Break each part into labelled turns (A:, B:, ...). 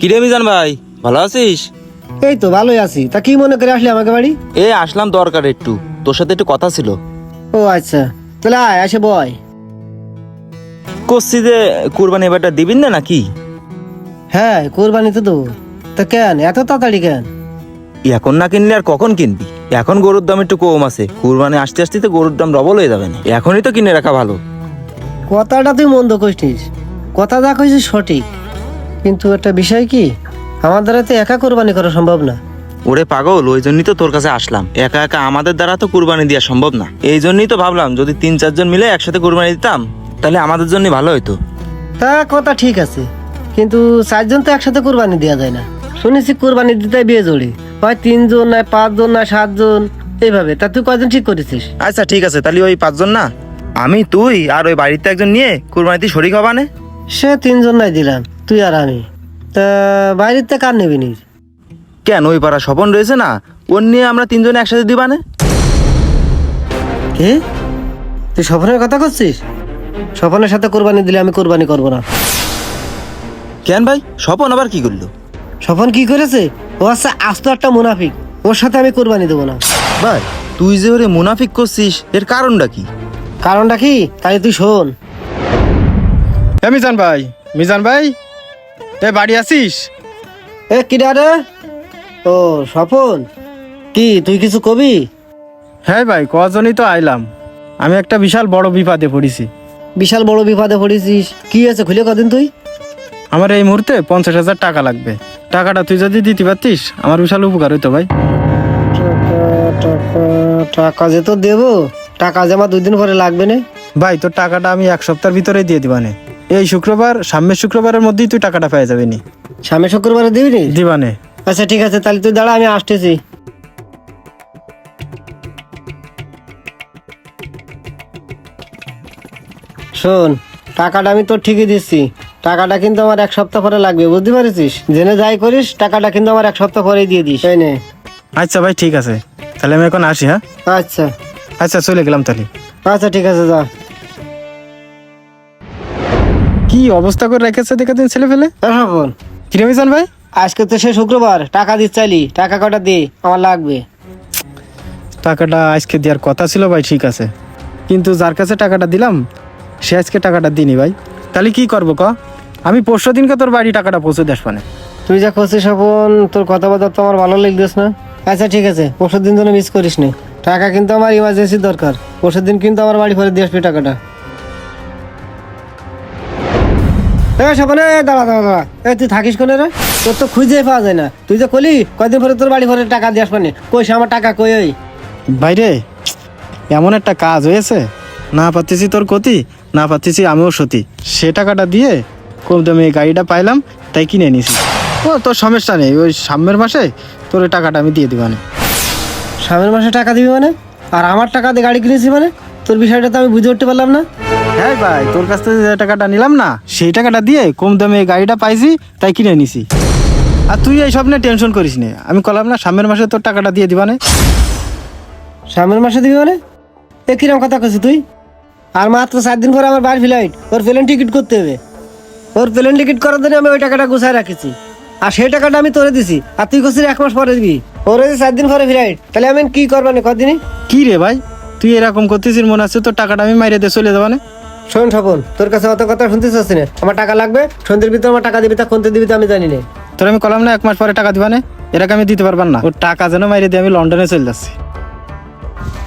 A: কিরে মিজান ভাই ভালো আছিস?
B: এই তো ভালোই আছি। তা কি মনে করে আসলি আমাকে বাড়ি?
A: এ আসলাম দরকার একটু। তোর সাথে একটু কথা ছিল।
B: ও আচ্ছা। তাহলে আয় আসে বয়।
A: করছি যে কুরবানি এবারটা দিবিন না নাকি?
B: হ্যাঁ কোরবানি তো দেবো। তা কেন? এত তাড়াতাড়ি কেন?
A: এখন না কিনলে আর কখন কিনবি? এখন গরুর দাম একটু কম আছে। কুরবানি আসতে আসতে তো গরুর দাম ডবল হয়ে যাবে না। এখনই তো কিনে রাখা ভালো।
B: কথাটা তুই মন্দ কইছিস কথা যা কইছিস সঠিক। কিন্তু একটা বিষয় কি? আমার দ্বারা তো একা কোরবানি করা সম্ভব না।
A: ওরে পাগল ওই জন্যই তো তোর কাছে আসলাম। একা একা আমাদের দ্বারা তো কুরবানি দেওয়া সম্ভব না। এই জন্যই তো ভাবলাম যদি তিন চারজন মিলে একসাথে কুরবানি দিতাম তাহলে আমাদের জন্য ভালো হতো
B: তা কথা ঠিক আছে কিন্তু চারজন তো একসাথে কোরবানি দেওয়া যায় না। শুনেছি কোরবানি দিতে বিয়ে জড়ি হয় তিনজন নয় পাঁচজন নয় সাতজন এইভাবে। তা তুই কয়জন ঠিক করেছিস?
A: আচ্ছা ঠিক আছে তাহলে ওই পাঁচজন না। আমি তুই আর ওই বাড়িতে একজন নিয়ে কুরবানিতে শরিক হবানে
B: সে তিনজন নাই দিলাম। তুই আর আমি। তা বাইরের থেকে কার নিবি নি?
A: কেন? ওই পাড়া স্বপন রয়েছে না? ওর নিয়ে আমরা তিনজনে একসাথে দিবানে
B: কে? তুই স্বপনের কথা করছিস? স্বপনের সাথে কোরবানি দিলে আমি কোরবানি করব না।
A: কেন ভাই? স্বপন আবার কি করল?
B: স্বপন কি করেছে? ও হচ্ছে আস্ত একটা মুনাফিক। ওর সাথে আমি কোরবানি দেবো না।
A: ভাই তুই যে ওরে মুনাফিক করছিস এর কারণটা কি?
B: কারণটা কি? তাই তুই শোন।
C: এ মিজান ভাই মিজান ভাই? এ বাড়ি আছিস?
B: এ কিরা রে? ও স্বপন? কি তুই কিছু কবি?
C: হ্যাঁ ভাই কজনই তো আইলাম। আমি একটা বিশাল বড় বিপদে পড়েছি।
B: বিশাল বড় বিপদে পড়েছিস? কি আছে খুলে কদিন তুই।
C: আমার এই মুহূর্তে পঞ্চাশ হাজার টাকা লাগবে। টাকাটা তুই যদি দিতে পারতিস আমার বিশাল উপকার হইতো ভাই।
B: টাকা যে তো দেবো। টাকা যে আমার দুই দিন পরে লাগবে না।
C: ভাই তোর টাকাটা আমি এক সপ্তাহের ভিতরেই দিয়ে দিবানে। এই শুক্রবার সামনের শুক্রবারের মধ্যেই তুই টাকাটা পেয়ে যাবি নি।
B: সামনে শুক্রবারে দিবি নি?
C: দিবানে।
B: আচ্ছা ঠিক আছে তাহলে তুই দাঁড়া আমি আসতেছি। শোন টাকাটা আমি তোর ঠিকই দিচ্ছি। টাকাটা কিন্তু আমার এক সপ্তাহ পরে লাগবে বুঝতে পারছিস? জেনে যাই করিস টাকাটা কিন্তু আমার এক সপ্তাহ পরেই দিয়ে দিস। তাই নে।
C: আচ্ছা ভাই ঠিক আছে। তাহলে আমি এখন আসি হ্যাঁ?
B: আচ্ছা।
C: আচ্ছা চলে গেলাম তাহলে।
B: আচ্ছা ঠিক আছে যা।
C: কি অবস্থা করে রেখেছে দেখে দিন ছেলে ফেলে?
B: বোন
C: কিরে মিজান ভাই?
B: আজকে তো সে শুক্রবার টাকা দিতে চাইলি টাকা কটা দে আমার লাগবে।
C: টাকাটা আজকে দেওয়ার কথা ছিল ভাই ঠিক আছে। কিন্তু যার কাছে টাকাটা দিলাম সে আজকে টাকাটা দিনি ভাই। তাহলে কি করব ক? আমি পরশু দিনকে তোর বাড়ি টাকাটা পৌঁছে দেস মানে।
B: তুই যা করছিস আপন তোর কথাবার্তা তো আমার ভালো লাগতেস না। আচ্ছা ঠিক আছে পরশু দিন যেন মিস করিস নি। টাকা কিন্তু আমার ইমার্জেন্সি দরকার। পরশু দিন কিন্তু আমার বাড়ি ফেরত দিয়ে আসবি টাকাটা। এ সপনে দাঁড়া দাঁড়া দাঁড়া। এ তুই থাকিস কোনে রে? তোর তো খুঁজে পাওয়া যায় না। তুই যে কলি কয়দিন পরে তোর বাড়ি ফেরত টাকা দিয়ে আসবানি? কইস আমার টাকা কই ওই?
C: বাইরে এমন একটা কাজ হয়েছে। না পাচ্ছি তোর ক্ষতি না পাচ্ছি আমিও সতী। সে টাকাটা দিয়ে কম দামে এই গাড়িটা পাইলাম তাই কিনে নিছি। ও তোর সমস্যা নেই ওই সামনের মাসে তোর ওই টাকাটা আমি দিয়ে দিব দিবানে।
B: সামনের মাসে টাকা দিবি মানে? আর আমার টাকা দিয়ে গাড়ি কিনেছি মানে? তোর বিষয়টা তো আমি বুঝে উঠতে পারলাম না।
C: হ্যাঁ ভাই তোর কাছ থেকে যে টাকাটা নিলাম না সেই টাকাটা দিয়ে কম দামে গাড়িটা পাইছি তাই কিনে নিছি। আর তুই এই সব নিয়ে টেনশন করিস নে আমি কলাম না সামনের মাসে তোর টাকাটা দিয়ে দিবানে।
B: সামনের মাসে দিবি মানে? এ কিরম কথা করছিস তুই? আর মাত্র সাত দিন পরে আমার বাড়ি ফ্লাইট ওর প্লেন টিকিট করতে হবে। ওর প্লেন টিকিট করার জন্য আমি ওই টাকাটা গুছায় রাখেছি। আর সেই টাকাটা আমি তোরে দিছি আর তুই করছিস এক মাস পরে দিবি। ওর যদি সাত দিন পরে ফ্লাইট তাহলে আমি কি করবানি কদিনই
C: কি রে ভাই তুই এরকম করতেছিস মনে হচ্ছে তোর টাকাটা আমি মাইরে দিয়ে চলে যাবানে?
B: শোন স্বপন তোর কাছে অত কথা শুনতে চাচ্ছি না। আমার টাকা লাগবে সন্ধ্যের ভিতরে আমার টাকা দিবি তা কোনতে দিবি তা আমি জানি না।
C: তোর আমি কলাম না এক মাস পরে টাকা দিবা না। এরকম আমি দিতে পারবার না। ওর টাকা যেন মাইরে দিয়ে আমি লন্ডনে চলে যাচ্ছি।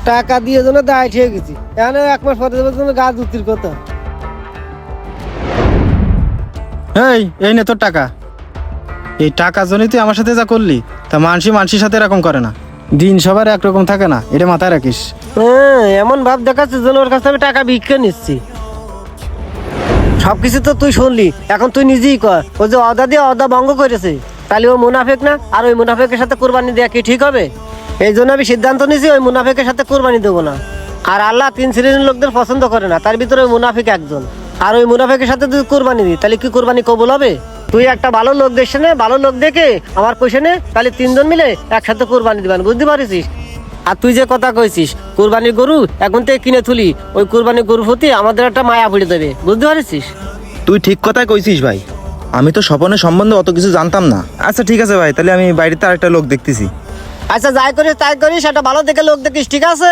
B: টাকা দিয়ে জন্য দায় ঠিক গেছি। এখন এক মাস পরে দেবে তুমি গাছ উত্তির কথা।
C: এই এই নে তোর টাকা। এই টাকার জন্যই তুই আমার সাথে যা করলি তা মানসি মানসির সাথে এরকম করে না। দিন সবার একরকম থাকে না এটা মাথায় রাখিস।
B: হ্যাঁ, এমন ভাব দেখাচ্ছে যেন ওর কাছে আমি টাকা ভিক্ষে নিচ্ছি। সবকিছু তো তুই শুনলি, এখন তুই নিজেই কর। ও যে অদা দিয়ে অদা ভঙ্গ করেছে, তাহলে ও মুনাফেক না? আর ওই মুনাফেকের সাথে কোরবানি দেওয়া কি ঠিক হবে? এই জন্য আমি সিদ্ধান্ত নিয়েছি ওই মুনাফেকের সাথে কোরবানি দেবো না। আর আল্লাহ তিন শ্রেণির লোকদের পছন্দ করে না, তার ভিতরে ওই মুনাফিক একজন। আর ওই মুনাফেকের সাথে তুই কোরবানি দিই তাহলে কি কোরবানি কবুল হবে? তুই একটা ভালো লোক দেখছে নে, ভালো লোক দেখে আমার কইসে নে, তাহলে তিনজন মিলে একসাথে কোরবানি দিবেন, বুঝতে পারিস আর তুই যে কথা কইছিস কুরবানির গরু এখন থেকে কিনে তুলি ওই কুরবানির গরু প্রতি আমাদের একটা মায়া পড়ে দেবে বুঝতে পারছিস?
A: তুই ঠিক কথাই কইছিস ভাই। আমি তো স্বপনের সম্বন্ধে অত কিছু জানতাম না। আচ্ছা ঠিক আছে ভাই তাহলে আমি বাড়িতে আরেকটা লোক দেখতেছি।
B: আচ্ছা যাই করিস তাই করিস একটা ভালো দেখে লোক দেখিস ঠিক আছে?